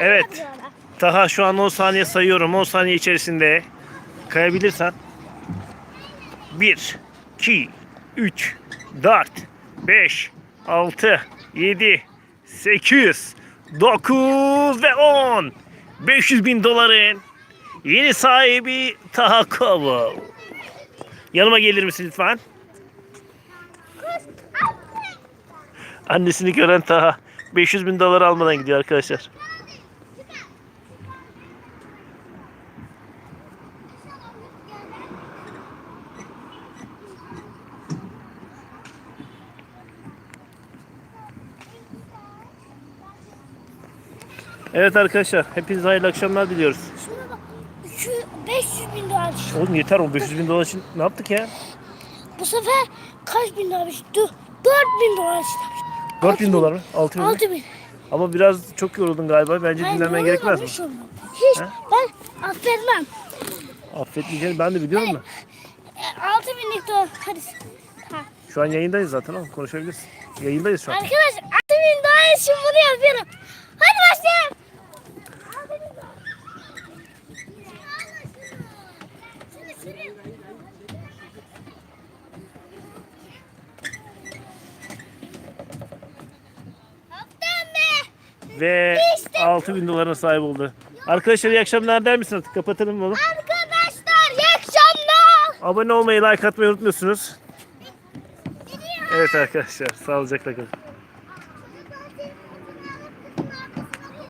Evet. Taha şu an 10 saniye sayıyorum. 10 saniye içerisinde kayabilirsen 1, 2, 3, 4, 5, 6, 7, 8, 9 ve 10. 500 bin doların yeni sahibi Taha Kova. Yanıma gelir misin lütfen? Annesini gören Taha 500 bin dolar almadan gidiyor arkadaşlar. Evet arkadaşlar hepinize hayırlı akşamlar diliyoruz. Şuna bak. 200, 500 bin lira alışım. Oğlum yeter o 500 bin dolar için ne yaptık ya? Bu sefer kaç bin lira alışım? 4 bin dolar alışım. 4 bin dolar mı? 6 bin mi? 6 bin. Ama biraz çok yoruldun galiba. Bence Ben dinlenmen gerekmez mi? yorulmamış. Hiç He? ben affetmem. Affetmeyeceğini ben de biliyorum da. 6 binlik dolar. Hadi. Ha. Şu an yayındayız zaten oğlum konuşabilirsin. Yayındayız şu an. Arkadaşlar 6 bin dolar için bunu yapıyorum. Hadi başlayalım. Ve İşte 6 bin dolara sahip oldu. Arkadaşlar iyi akşamlar der misin artık? Kapatalım mı oğlum? Arkadaşlar iyi akşamlar. Abone olmayı, like atmayı unutmuyorsunuz. Evet arkadaşlar sağlıcakla kalın.